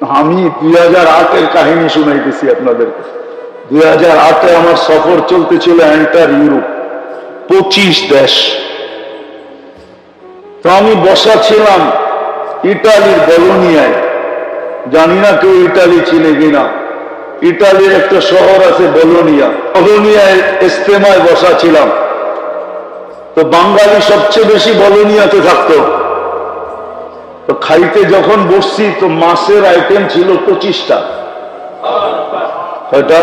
আমি দুই হাজার আটের কাহিনী শুনাইতেছি আপনাদেরকে। দুই হাজার আটে আমার সফর চলতেছিল এন্টার ইউরোপ পঁচিশ দেশ। তো আমি বসা ছিলাম ইটালির বলোনিয়ায়। জানি না কেউ ইটালি চিনে কিনা। ইটালির একটা শহর আছে বলোনিয়া। বলোনিয়ায় ইস্তেমায় বসা ছিলাম। তো বাঙালি সবচেয়ে বেশি বলোনিয়াতে থাকতো। তো খাইতে যখন বসছি, তো মাছের আইটেম ছিল পঁচিশটা। কয়টা?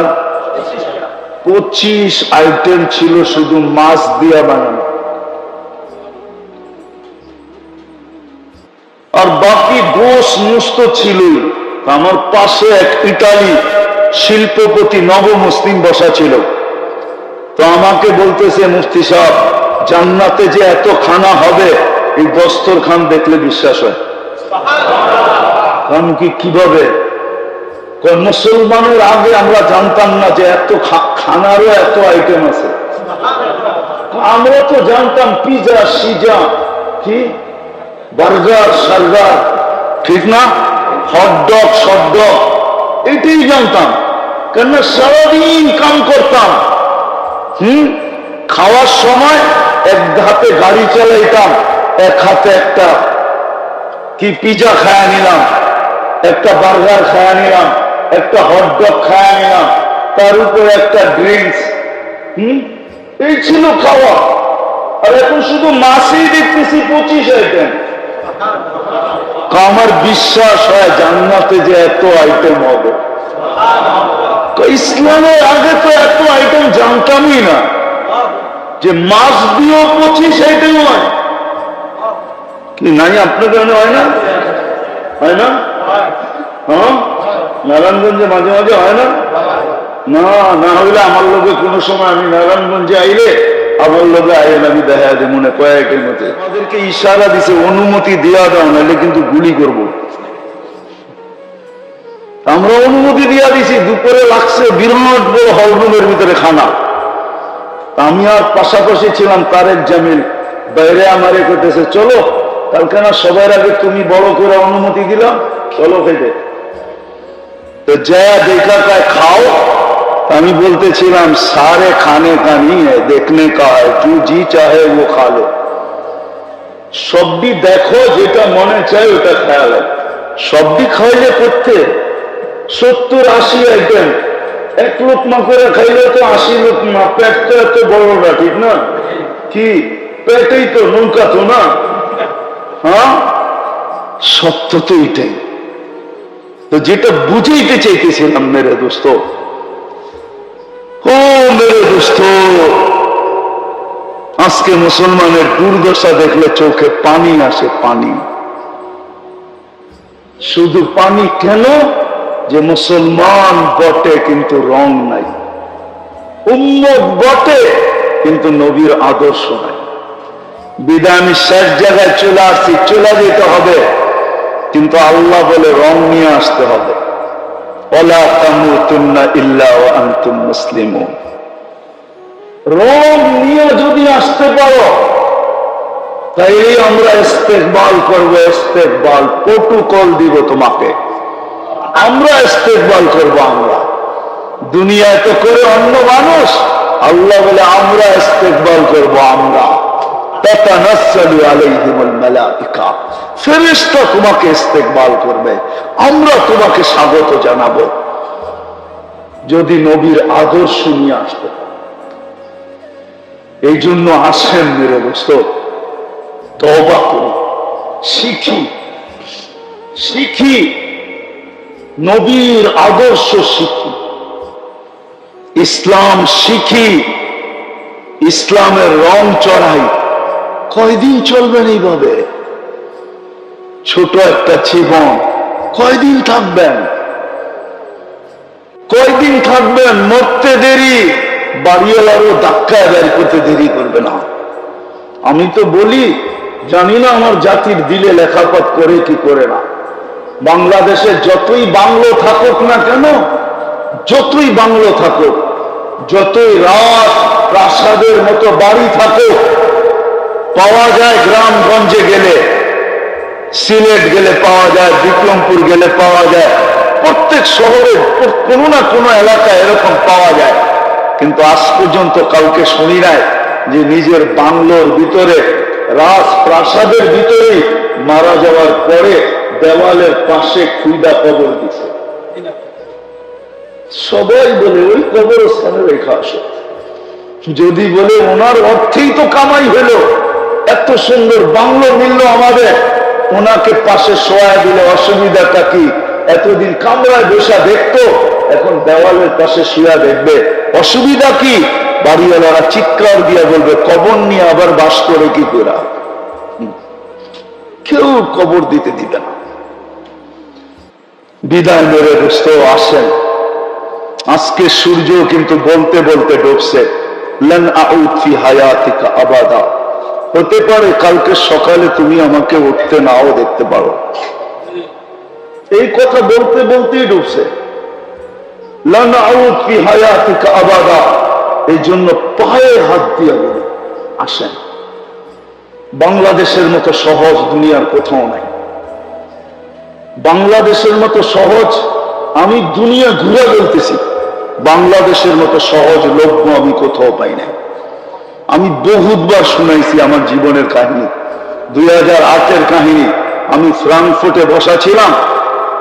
পঁচিশ আইটেম ছিল শুধু মাছ দিয়া বানানো। আর বাকি গোস মুস্ত ছিলই। আমার পাশে এক ইটালি শিল্পপতি নব মুসলিম বসা ছিল। তো আমাকে বলতেছে, মুফতি সাহেব, জান্নাতে যে এত খানা হবে, এই দস্তর খান দেখলে বিশ্বাস হয়। কি কীভাবে? মুসলমানের আগে আমরা জানতাম না যে এত খানারও এত আইটেম আছে। আমরা তো জানতাম পিজা সিজা কি? বার্গার সার্গার ঠিক না? হটডগ শটডগ এটাই জানতাম। কেননা সারাদিন কাম করতাম। হম? খাওয়ার সময় এক হাতে গাড়ি চালাইতাম এক হাতে একটা কি পিজা খায়া নিলাম? একটা বার্গার খায়া নিলাম, একটা হটডগ খায়া নিলাম, তার উপরে একটা ড্রিঙ্কস হম? এই ছিল খাওয়া। আর এখন শুধু মাসেই দেখতেছি পঁচিশ আইটেম আমার বিশ্বাস হয় জান্নাতে যে এত আইটেম হবে। ইসলামের আগে তো এত আইটেম জানতামই না। যে মাছ দিয়েও পঁচিশ আইটেম হয়। নাই, আপনার কারণে হয় না? হয় না? হ্যাঁ? নারায়ণগঞ্জে মাঝে মাঝে হয় না? না না হইলে আমার লোকে কোনো সময় আমি নারায়ণগঞ্জে আইলে আমার লোকে আইলে আমি দেখা যায় মনে কয়েকের মধ্যে আমাদেরকে ইশারা দিছে, অনুমতি দেওয়া দাও নাহলে কিন্তু গুলি করব। আমরা অনুমতি দিয়া দিছি, দুপুরে লাগছে বিরাট বড় হলরুমের ভিতরে খানা। আমি আর পাশাপাশি ছিলাম তারেক জামিল। বাইরে আমারে করতেছে চলো কালকে না সবার আগে তুমি বড় করে অনুমতি দিল? চলো খেতে তো যা দেখা কায় খাও। আমি বলতেছিলাম, সারে খানে কানি দেখনে কা জু জি চাহে ও খালো সবটি দেখো, যেটা মনে চায় ওটা খেয়াল সবটি খাইলে করতে? সত্তর আশি আইটেম এক লোকমা করে খাইলে তো আশি লোকমা পেট তো এত বড় না, ঠিক না? কি? পেটেই তো নৌকা তো না? হ্যাঁ? সত্য তো এটাই। তো যেটা বুঝাইতে চাইতেছিলাম, মেরে দোস্ত। ও মেরে দোস্ত, আজকে মুসলমানের দুর্দশা দেখলে চোখে পানি আসে, পানি। শুধু পানি কেন যে মুসলমান বটে কিন্তু রং নাই। উম্মত বটে কিন্তু নবীর আদর্শ নাই। বিদায় আমি শেষ জায়গায় চলে আসছি, চলে যেতে হবে। কিন্তু আল্লাহ বলে রং নিয়ে আসতে হবে। ওলা তামুতুন্না ইল্লা ওয়া আনতুম মুসলিমুন। রং নিয়ে যদি আসতে আমরা করব তোমাকে। আমরা আমরা। তো করে অন্য মানুষ, আল্লাহ বলে আমরা ইস্তেকবাল করব আমরা। স্বাগত জানাব। যদি নবীর আদর্শ নিয়ে আসতে এই জন্য আসেন মেরে তবা করি। শিখি। শিখি। নবীর আদর্শ শিখি। ইসলাম শিখি। ইসলামের রং চড়াই। কয়দিন চলবেন এইভাবে? ছোট একটা জীবন। কয়দিন থাকবেন? কয়দিন থাকবেন? মরতে দেরি, বাড়িওয়ালারও ধাক্কায় বের করতে দেরি করবে না। আমি তো বলি, জানি না আমার জাতির দিলে লেখাপট করে কি করে না। বাংলাদেশে যতই বাংলো থাকুক না কেন, যতই বাংলো থাকুক, যতই রাত প্রাসাদের মতো বাড়ি থাকুক পাওয়া যায় গ্রামগঞ্জে গেলে, সিলেট গেলে পাওয়া যায়, বিক্রমপুর গেলে পাওয়া যায়, প্রত্যেক শহরে কোনো না কোনো এলাকায় এরকম পাওয়া যায়। কিন্তু আজ পর্যন্ত কাউকে শুনি নাই যে নিজের বাংলোর ভিতরে রাজ প্রাসাদের ভিতরেই মারা যাওয়ার পরে দেওয়ালের পাশে খুইদা কবর দিছে। সবাই বলে, ওই কবরস্থানে রেখা আসো যদি বলে, ওনার অর্থেই তো কামাই হলো। এত সুন্দর বাংলো মিলল আমাদের। ওনাকে পাশে শোয়া দিলে অসুবিধাটা কি? এতদিন কামরায় বসা দেখতো, এখন দেওয়ালের পাশে শুয়া দেখবে। অসুবিধা কি? বাড়িওয়ালারা চিৎকার দিয়ে বলবে, কবর নিয়ে আবার বাস করে কি করা? কেউ কবর দিতে দিবে না। বিদায় মেরে দোস্ত, আসেন। আজকে সূর্য কিন্তু বলতে বলতে ডুবছে। লন আউদ ফি হায়াতিকা আবাদা। হতে পারে কালকে সকালে তুমি আমাকে উঠতে নাও দেখতে পারো। এই কথা বলতে বলতেই ডুবছে। এই জন্য পায়ে হাত দিয়ে বলি, আসেন। বাংলাদেশের মতো সহজ দুনিয়ার কোথাও নাই। বাংলাদেশের মতো সহজ আমি দুনিয়া ঘুরে বলতেছি, বাংলাদেশের মতো সহজ লভ্য আমি কোথাও পাই না আমি বহুতবার শুনাইছি আমার জীবনের কাহিনী। দুই হাজার কাহিনী। আমি ফ্রাঙ্কফুটে বসা ছিলাম,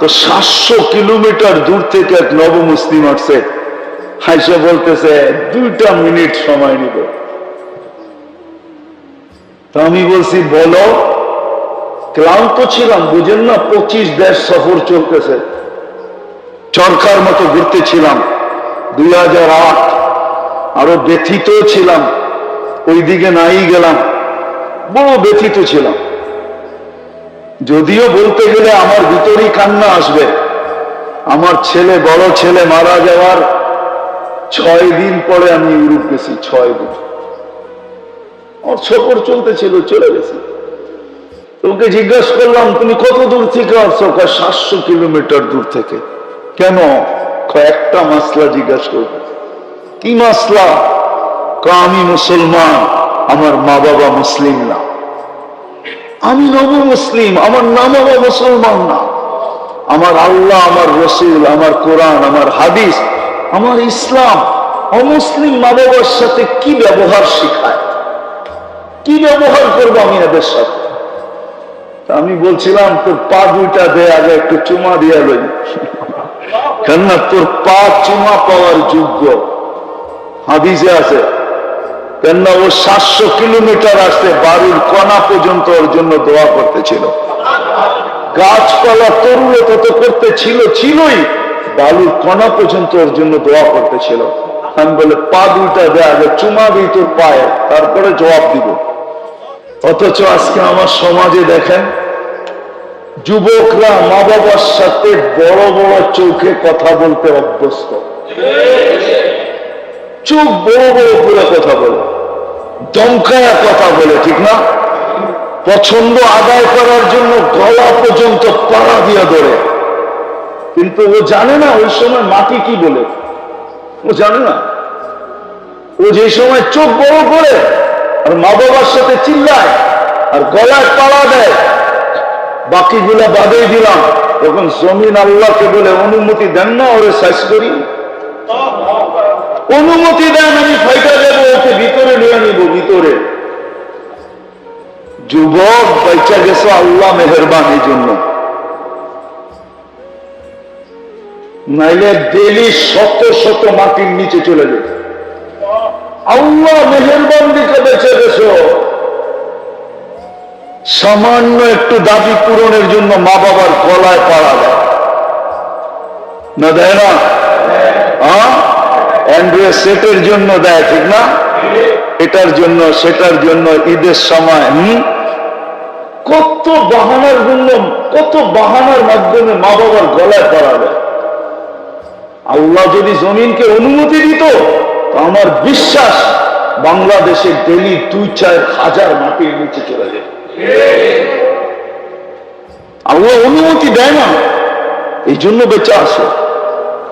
তো সাতশো কিলোমিটার দূর থেকে এক নব মুসলিম আসছে। হাইসে বলতেছে, দুইটা মিনিট সময় নিব। তো আমি বলছি, বলো, ক্লান্ত ছিলাম, বুঝেন না, পঁচিশ দেশ সফর চলতেছে। চরকার মতো ঘুরতেছিলাম দুই হাজার আট, আরও ব্যথিত ছিলাম। ওইদিকে নাই গেলাম। বড় ব্যথিত ছিলাম। যদিও বলতে গেলে আমার ভিতরই কান্না আসবে। আমার ছেলে, বড় ছেলে মারা যাওয়ার ছয় দিন পরে আমি ইউরোপ গেছি, ছয় দিন আমার সফর চলতেছিল, চলে গেছি। তোমাকে জিজ্ঞাসা করলাম, তুমি কত দূর থেকে আসছো? সাতশো কিলোমিটার দূর থেকে। কেন? একটা মাসলা জিজ্ঞাসা করবে। কি মাসলা? আমি মুসলমান, আমার মা বাবা মুসলিম না। আমি নব মুসলিম, আমার না বাবা মুসলমান না। আমার আল্লাহ, আমার রসুল, আমার কোরআন, আমার হাদিস, আমার ইসলাম, অমুসলিম মা বাবার সাথে কি ব্যবহার শিখায়? কি ব্যবহার করব আমি এদের সাথে? আমি বলছিলাম, তোর পা দুইটা দে, আগে একটু চুমা দিয়া লই। কেননা তোর পা চুমা পাওয়ার যোগ্য। হাদিসে আছে কেননা ও সাতশো কিলোমিটার আসতে বাড়ির কণা পর্যন্ত ওর জন্য দোয়া করতেছিল। গাছপালা তরুলে তত করতে ছিল, ছিলই, বালুর কণা পর্যন্ত ওর জন্য দোয়া করতেছিল। আমি বলে, পা দুইটা দে আগে, চুমা দিই তোর পায়ে, তারপরে জবাব দিব। অথচ আজকে আমার সমাজে দেখেন, যুবকরা মা বাবার সাথে বড় বড় চোখে কথা বলতে অভ্যস্ত। চোখ বড় বড় করে কথা বলে। দমকায়া কথা বলে, ঠিক না? পছন্দ আদায় করার জন্য গলা পর্যন্ত পাড়া দিয়ে ধরে। কিন্তু ও জানে না ওই সময় মাটি কি বলে। ও জানে না। ও যে সময় চোখ বড় করে আর মা বাবার সাথে চিল্লায় আর গলায় পাড়া দেয়, বাকিগুলা বাদেই দিলাম। তখন জমিন আল্লাহকে বলে, অনুমতি দেন না ওরে শেষ করি অনুমতি দেন আমি ফাইটা দেবো, ওকে ভিতরে নিয়ে নিব ভিতরে। যুবক বাইচা গেছো, আল্লাহ মেহরবানির জন্য। নাইলে ডেলি শত শত মাটির নিচে চলে যেত আল্লাহ মেহরবান দিকে বেঁচে গেছো। সামান্য একটু দাবি পূরণের জন্য মা বাবার গলায় পাড়া দেয় না দেয় না? হ্যাঁ। অ্যান্ড্রয়েড সেটের জন্য দেয়, ঠিক না? এটার জন্য, সেটার জন্য ঈদের সময়, হম? কত বাহানার জন্য কত বাহানার মাধ্যমে মা বাবার গলায় পড়া দেয় আল্লাহ যদি জমিনকে অনুমতি দিত, তো আমার বিশ্বাস বাংলাদেশে ডেলি দুই চার হাজার মাটির নিচে চলে যায় আল্লাহ অনুমতি দেয় না। এই জন্য বেঁচে আসে।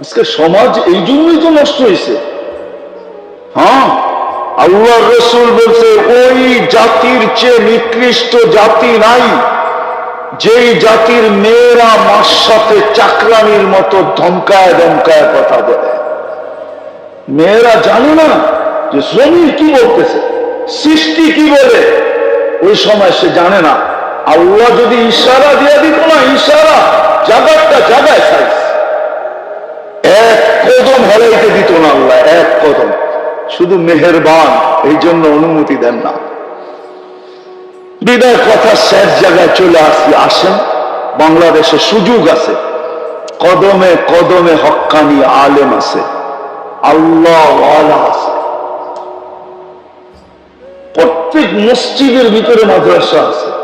আজকে সমাজ এই জন্যই তো নষ্ট হয়েছে। হ্যাঁ? আল্লাহ রসুল বলছে, ওই জাতির চেয়ে নিকৃষ্ট জাতি নাই, যেই জাতির মেয়েরা মার সাথে চাকরানির মতো ধমকায় ধমকায় কথা বলে। মেয়েরা জানে না যে জমি কি বলতেছে, সৃষ্টি কি বলে। ওই সময় সে জানে না। আল্লাহ যদি ইশারা দিয়ে দিত না, ইশারা জাগারটা জাগায় এক কদম হলাইতে দিত না আল্লাহ, এক কদম। শুধু মেহেরবান এই জন্য অনুমতি দেন না। বিদায় কথা শেষ জায়গায় চলে আসি, আসেন। বাংলাদেশে সুযোগ আছে। কদমে কদমে হক্কানি আলেম আছে। আল্লাহ আছে। প্রত্যেক মসজিদের ভিতরে মাদ্রাসা আছে।